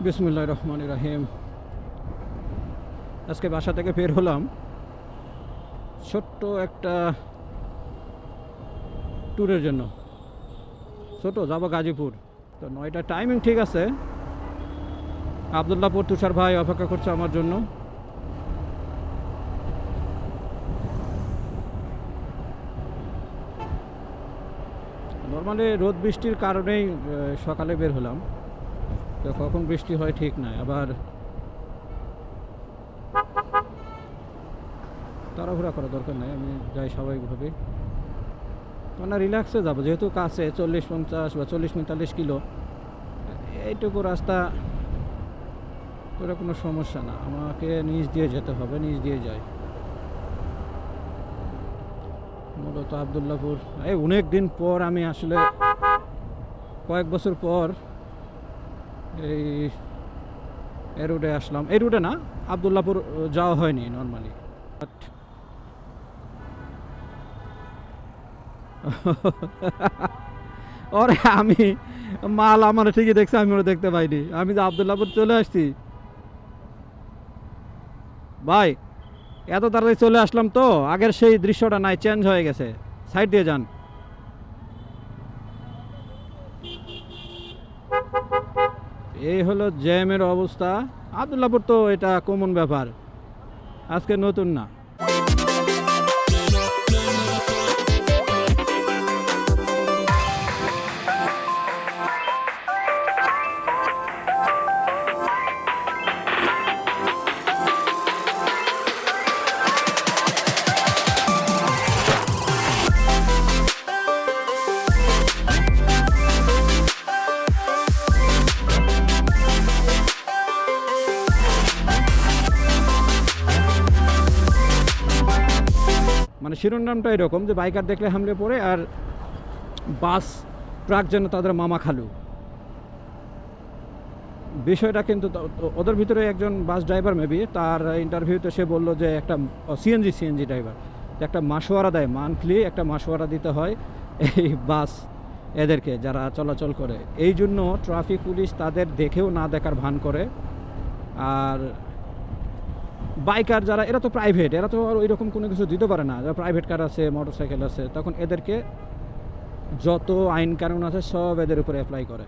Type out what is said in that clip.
বিসমুল্লাহ রহমান রাহিম। আজকে বাসা থেকে বের হলাম। ছোট্ট একটা ট্যুরের জন্য। ছোট, যাব গাজীপুর। তো নয়টা টাইমিং ঠিক আছে। আবদুল্লাপুর তুষার ভাই অপেক্ষা করছে আমার জন্য। নর্মালি রোদ বৃষ্টির কারণেই সকালে বের হলাম। তো কখন বৃষ্টি হয় ঠিক নাই, আবার তাড়াহুড়া করা দরকার নাই, আমি যাই স্বাভাবিকভাবে মানে রিল্যাক্সে যাব, যেহেতু কাছে চল্লিশ পঞ্চাশ বা চল্লিশ পঁয়তাল্লিশ কিলো, এইটুকু রাস্তা তোরা কোনো সমস্যা না, আমাকে নিচ দিয়ে যেতে হবে, নিচ দিয়ে যাই। মূলত আবদুল্লাপুর, এই অনেক দিন পর আমি আসলে, কয়েক বছর পর এই এ আসলাম। এই না, আবদুল্লাপুর যাওয়া হয়নি নর্মালি বাট ওরে আমি, মাল আমার ঠিকই দেখছে, আমি ওরা দেখতে পাইনি। আমি যে আবদুল্লাপুর চলে আসছি। ভাই, এত তাড়াতাড়ি চলে আসলাম তো, আগের সেই দৃশ্যটা নাই চেঞ্জ হয়ে গেছে। সাইড দিয়ে যান। এই হলো জ্যামের অবস্থা। আবদুল্লাপুর তো এটা কমন ব্যাপার। আজকে নতুন না। মানে শিরোনামটা এরকম যে বাইকার দেখলে হামলে পড়ে আর বাস, ট্রাক যেন তাদের মামা খালু। বিষয়টা কিন্তু ওদের ভিতরে একজন বাস ড্রাইভার মেবি, তার ইন্টারভিউতে সে বলল যে একটা সিএনজি সিএনজি ড্রাইভার একটা মাসোয়ারা দেয় মান্থলি একটা মাসোয়ারা দিতে হয় এই বাস এদেরকে যারা চলাচল করে। এই জন্য ট্রাফিক পুলিশ তাদের দেখেও না দেখার ভান করে। আর বাইকার যারা, এরা তো প্রাইভেট এরা তো আর ওই রকম কোনো কিছু দিতে পারে না। যারা প্রাইভেট কার আছে মোটর সাইকেল আছে, তখন এদেরকে যত আইন কানুন আছে, সব এদের উপরে অ্যাপ্লাই করে।